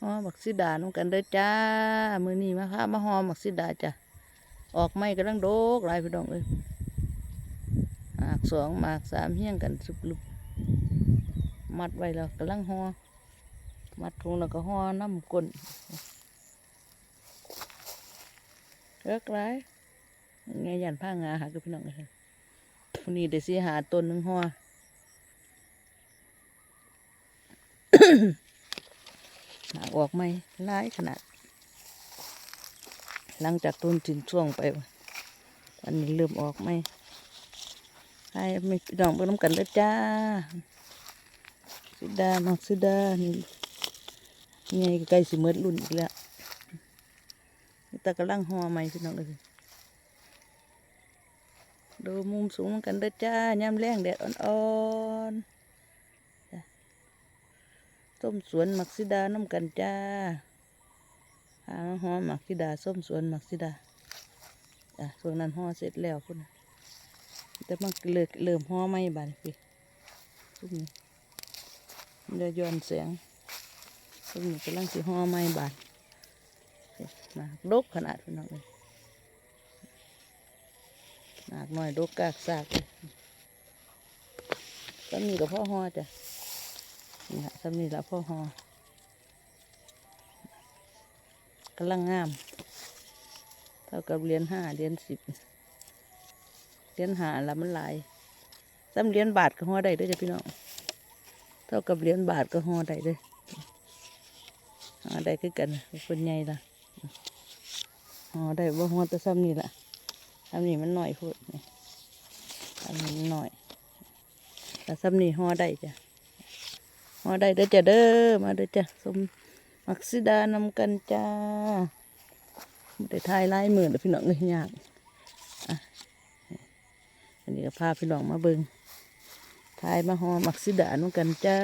หอหมักซิดาน้องกันเด้อจ้า มือนี้มาค่ะมาหอหมักซิดาจ้ะ ออกไม่กำลังโดกลายพี่น้องเอ้ยหมากสองหมากสามเฮี้ยงกันสุบลุบมัดไว้แล้วกำลังหอมัดถุงแล้วก็หอน้ำก้นเลิกไรไงยันผ้างาหากับพี่น้องเลยวันนี้เดี๋ยวสิหาต้นหนึ่งหอ ออกไม่ร้ายขนาด หลังจากต้นถึงช่วงไป วันนี้เริ่มออกไหมให้ไม่พี่น้องเบิ่งน้ำกันเลยจ้าสุดาน้องสุดานี่ไงใกล้สิเมิดรุ่นอีกแล้วแต่กำลังห่อใหม่พี่น้องเลยดูมุมสูงกันเด้อจ้ายามแรงแดดอ่อนๆ ส้มสวนมักซิดาน้ำกันจ้าหาห่อมักซิดาส้มสวนมักซิดาจ้ะส่วนนั้นห่อเสร็จแล้วพุ่นน่ะแต่มันเลิกเริ่มห่อไม่บานพี่ทุกนี้เดี๋ยวย้อนแสงทุกนี้กำลังสิห่อไม่บานนี่หมากดกขนาดพี่น้องเลยหมากน้อยดกกากซากเลยก็มีกับพ่อห่อจ้ะ นี่ฮะซ้ำนี่ละพ่อหอกำลังงาม เท่ากับเหรียญห้าเหรียญสิบเหรียญหาละมันหลายซ้ำเหรียญบาทก็ห่อได้ด้วยจ้ะพี่น้อง เท่ากับเหรียญบาทก็ห่อได้เด้วยห่อได้คือกันเป็นไงล่ะห่อได้บ่ห่อแต่ซ้ำนี่ล่ะซ้ำนี่มันหน่อยพูดนี่ซ้ำนี่มันหน่อยแต่ซ้ำนี่ห่อได้จ้ะ ห่อได้เด้อจ้ะเด้อมาเด้อจ้ะสมมักซิดานำกันจ้าได้ทายไลายมือเดี๋ยวพี่น้องเลยยากอะอันนี้ก็พาพี่น้องมาเบิงทายมาหอมักซิดานำกันจ้า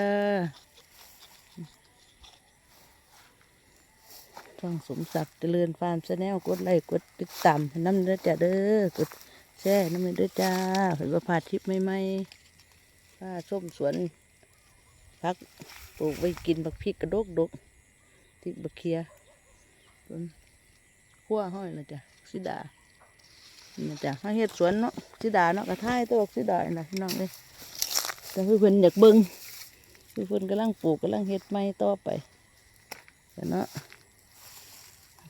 ช่องสมศักดิ์เจริญฟาร์มชาแนลกดไลค์กดติดตามน้ำเด้อจ้าเด้อกดแชร์น้ำเด้อจ้าเห็นว่าพาทิพย์ไม่ไหมป้าส้มสวน พักปลูกไว้กินบักพริกกระดกดกติบะเคียต้นขั้วห้อยนะจ๊ะสิดานี่จ้ะมาเฮ็ดสวนเนาะสิดาเนาะกระท้ายตัวสิดาน่ะพี่น้องเลยแต่คือเพิ่นอยากเบิ่งเพิ่นกำลังปลูกกำลังเฮ็ดไม้ต่อไปแต่เนาะ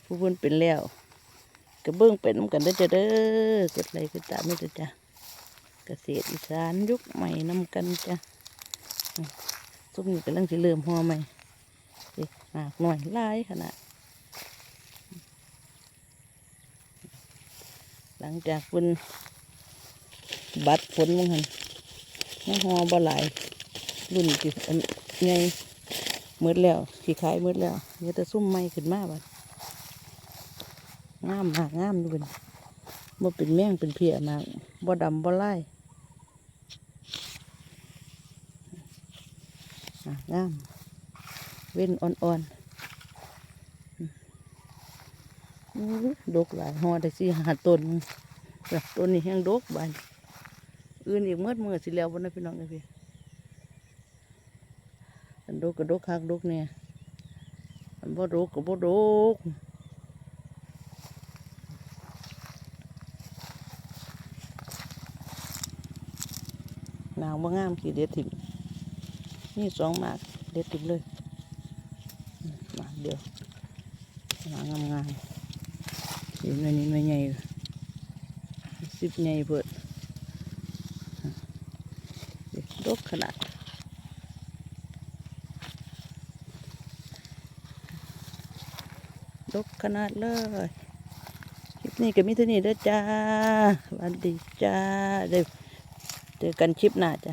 ผู้เพิ่นเป็นแล้วก็เบิ่งเป็นนำกันเด้จะเด้อกดไลค์กดตามนี่เด้อจ้ะเกษตรอีสานยุคใหม่นำกันจ้ะ ซุมนี้กำลังสิเริ่มหัวใหม่สิหมากหน่อยลายขนาด หลังจากคุณบัดฝนมั้งหันน้หอบ่หลายรุ่นที่อันใหญ่มืดแล้วขี่ขายเมืดแล้วเดี๋ยวจะซุ่มไม้ขึ้นมาบัดงามมากงามดูเป็นบ่เป็นแมงเป็นเพียมากบ่ดำบ่ไล่อะ งาม เว้นอ่อนๆดกหลายหอได้สิหาต้นแบบต้นนี้แห้งดกบานอื่นอีกเมื่อเมื่อสิแล้วบนนั้นพี่น้องเลยพี่อันดกก็ดกคักดกเนี่ยอันบ่ดกก็บ่ดกนางบ่งามขี่เด็ดถิ่ม นี่สองหมากเด็ดถิ่มเลยหมากเดียวหมากงามๆอยู่ในนี้ไม่ใหญ่สิบใหญ่เพิดดกขนาดดกขนาดเลยคลิปนี้ก็มีเท่านี้เด้อจ้าวัสดีจ้าเดี๋ยวเจอกันคลิปหน้าจ้า